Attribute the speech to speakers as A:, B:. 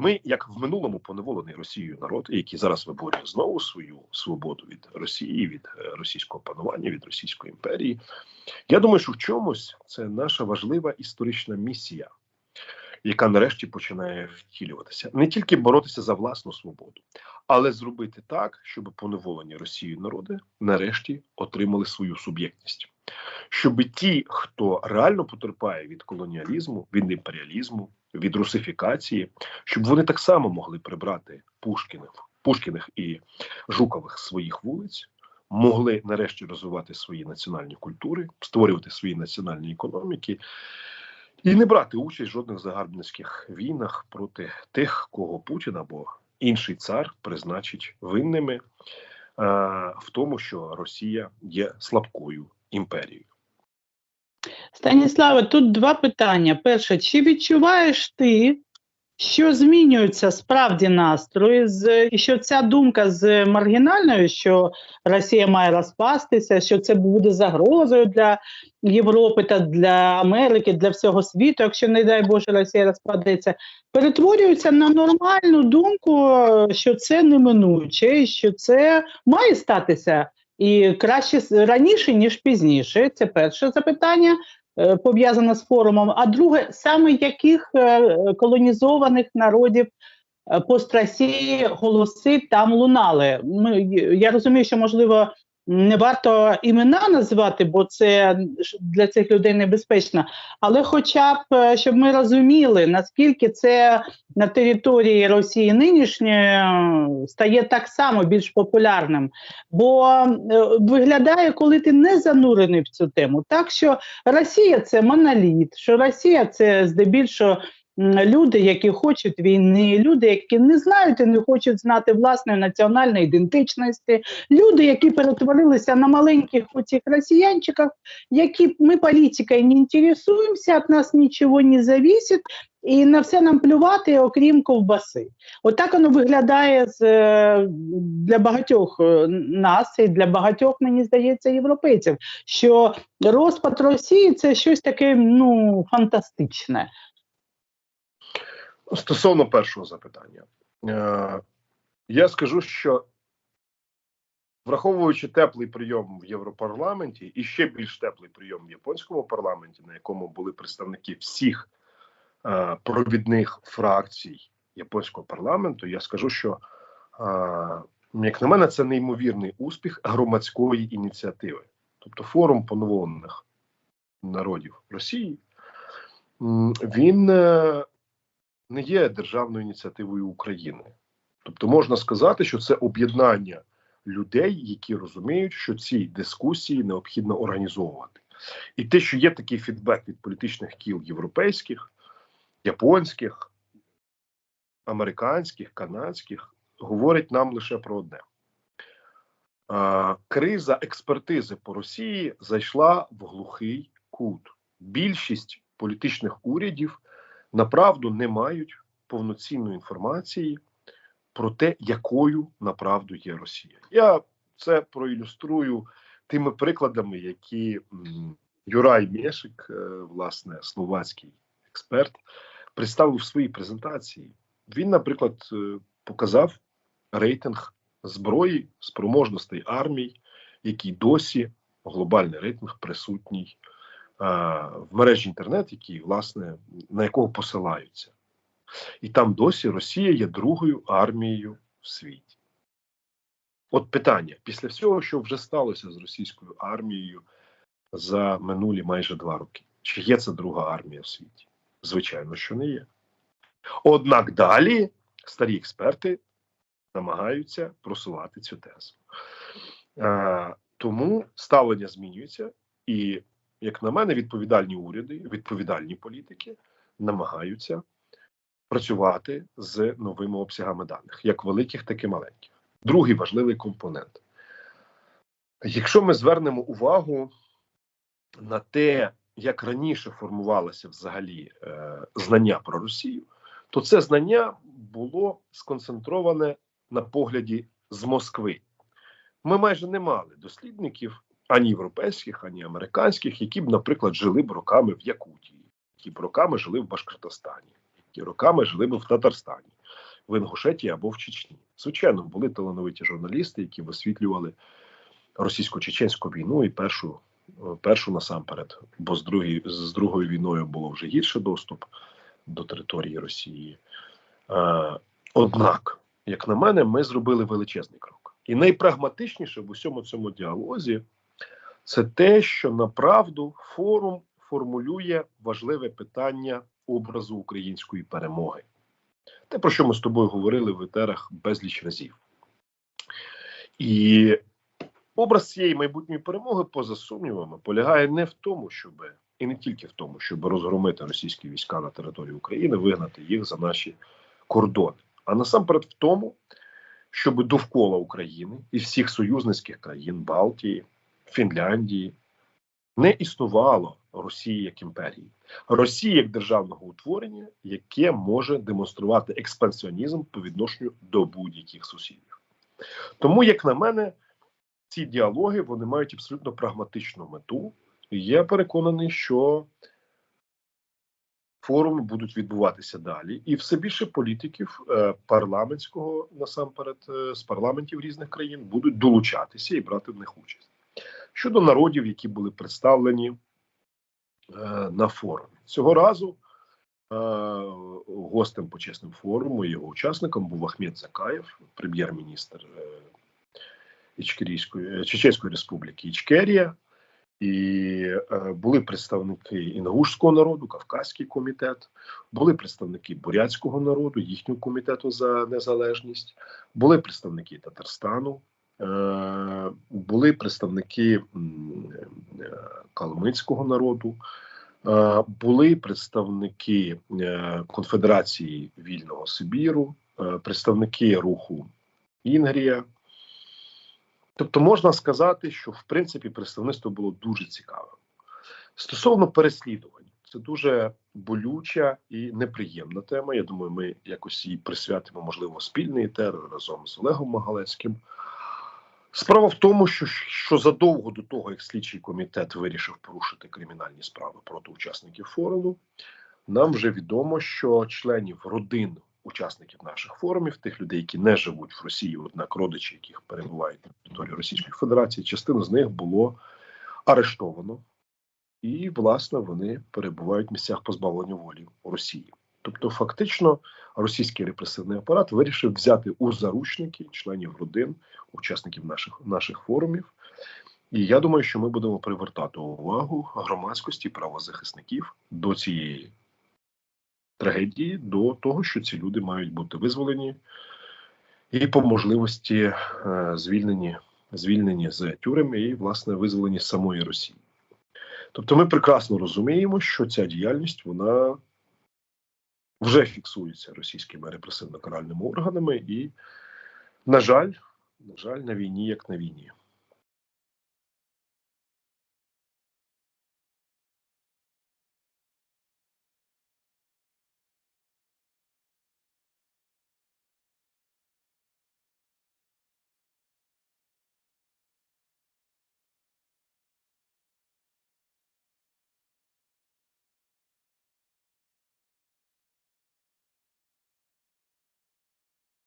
A: Ми, як в минулому поневолений Росією народ, який зараз виборює знову свою свободу від Росії, від е, російського панування, від Російської імперії. Я думаю, що в чомусь це наша важлива історична місія, яка нарешті починає втілюватися. Не тільки боротися за власну свободу, але зробити так, щоб поневолені Росією народи нарешті отримали свою суб'єктність. Щоб ті, хто реально потерпає від колоніалізму, від імперіалізму, від русифікації, щоб вони так само могли прибрати Пушкіних, Пушкіних і Жукових своїх вулиць, могли нарешті розвивати свої національні культури, створювати свої національні економіки і не брати участь в жодних загарбницьких війнах проти тих, кого Путін або інший цар призначить винними е, в тому, що Росія є слабкою імперією.
B: Станіславе, тут два питання. Перше, чи відчуваєш ти, що змінюються справді настрої, і що ця думка з маргінальною, що Росія має розпастися, що це буде загрозою для Європи та для Америки, для всього світу, якщо, не дай Боже, Росія розпадеться, перетворюється на нормальну думку, що це неминуче, що це має статися. І краще раніше, ніж пізніше. Це перше запитання е, пов'язане з форумом. А друге, саме яких е, колонізованих народів е, пост-Росії голоси там лунали. Ми, я розумію, що можливо не варто імена називати, бо це для цих людей небезпечно. Але, хоча б е, щоб ми розуміли, наскільки це на території Росії нинішньої е, стає так само більш популярним. Бо е, виглядає, коли ти не занурений в цю тему, так що Росія це моноліт, що Росія це здебільшого люди, які хочуть війни, люди, які не знають і не хочуть знати власної національної ідентичності, люди, які перетворилися на маленьких оцих росіянчиках, які ми політикою не інтересуємося, від нас нічого не зависить, і на все нам плювати, окрім ковбаси. Отак воно виглядає з, е, для багатьох е, нас і для багатьох, мені здається, європейців, що розпад Росії це щось таке ну, фантастичне.
A: Стосовно першого запитання, е, я скажу, що враховуючи теплий прийом в Європарламенті і ще більш теплий прийом в японському парламенті, на якому були представники всіх е, провідних фракцій японського парламенту, я скажу, що е, як на мене, це неймовірний успіх громадської ініціативи, тобто форум поневолених народів Росії. Він не є державною ініціативою України. Тобто можна сказати, що це об'єднання людей, які розуміють, що ці дискусії необхідно організовувати. І те, що є такий фідбек від політичних кіл європейських, японських, американських, канадських, говорить нам лише про одне. Криза експертизи по Росії зайшла в глухий кут. Більшість політичних урядів направду не мають повноцінної інформації про те, якою направду є Росія. Я це проілюструю тими прикладами, які Юрай Мєшик, е, власне, словацький експерт, представив в своїй презентації. Він, наприклад, е, показав рейтинг зброї, спроможностей армій, який досі глобальний рейтинг присутній в мережі інтернет, який, власне, на якого посилаються. І там досі Росія є другою армією в світі. От питання: після всього, що вже сталося з російською армією за минулі майже два роки, чи є це друга армія в світі? Звичайно, що не є. Однак далі старі експерти намагаються просувати цю тезу. А, тому ставлення змінюється, і, як на мене, відповідальні уряди, відповідальні політики намагаються працювати з новими обсягами даних, як великих, так і маленьких. Другий важливий компонент. Якщо ми звернемо увагу на те, як раніше формувалося взагалі е, знання про Росію, то це знання було сконцентроване на погляді з Москви. Ми майже не мали дослідників ані європейських, ані американських, які б, наприклад, жили б роками в Якутії, які б роками жили в Башкортостані, які роками жили б в Татарстані. в Інгушетії або в Чечні. Звичайно, були талановиті журналісти, які висвітлювали російсько-чеченську війну і першу, е, першу насамперед, бо з другої, з другою війною було вже гірше доступ до території Росії. Е, однак, як на мене, ми зробили величезний крок. І найпрагматичніше в усьому цьому діалозі це те, що направду форум формулює важливе питання образу української перемоги. Те, про що ми з тобою говорили в етерах безліч разів. І образ цієї майбутньої перемоги, поза сумнівами, полягає не в тому, щоб і не тільки в тому, щоб розгромити російські війська на території України, вигнати їх за наші кордони, а насамперед в тому, щоб довкола України і всіх союзницьких країн Балтії, Фінляндії не існувало Росії як імперії, Росії як державного утворення, яке може демонструвати експансіонізм по відношенню до будь-яких сусідів. Тому, як на мене, ці діалоги вони мають абсолютно прагматичну мету. І я переконаний, що форуми будуть відбуватися далі, і все більше політиків е, парламентського насамперед е, з парламентів різних країн будуть долучатися і брати в них участь щодо народів, які були представлені е, на форумі. Цього разу е, гостем почесним форуму його учасником був Ахмед Закаєв, прем'єр-міністр е, Чеченської Республіки Ічкерія. І були представники інгушського народу, Кавказький комітет, були представники бурятського народу, їхнього комітету за незалежність, були представники Татарстану, були представники е, калмицького народу, е, були представники е, Конфедерації Вільного Сибіру, е, представники руху Інгрія. Тобто можна сказати, що в принципі представництво було дуже цікавим. Стосовно переслідувань, це дуже болюча і неприємна тема. Я думаю, ми якось їй присвятимо, можливо, спільний етер разом з Олегом Магалецьким. Справа в тому, що, що задовго до того, як слідчий комітет вирішив порушити кримінальні справи проти учасників форуму, нам вже відомо, що членів родин учасників наших форумів, тих людей, які не живуть в Росії, однак родичі, яких перебувають на території Російської Федерації, частину з них було арештовано, і власне вони перебувають в місцях позбавлення волі у Росії. Тобто, фактично, російський репресивний апарат вирішив взяти у заручники членів родин, учасників наших наших форумів. І я думаю, що ми будемо привертати увагу громадськості правозахисників до цієї трагедії, до того, що ці люди мають бути визволені і по можливості е, звільнені, звільнені з тюрем і, власне, визволені з самої Росії. Тобто, ми прекрасно розуміємо, що ця діяльність вона вже фіксується російськими репресивно-каральними органами, і, на жаль, на жаль, на війні як на війні.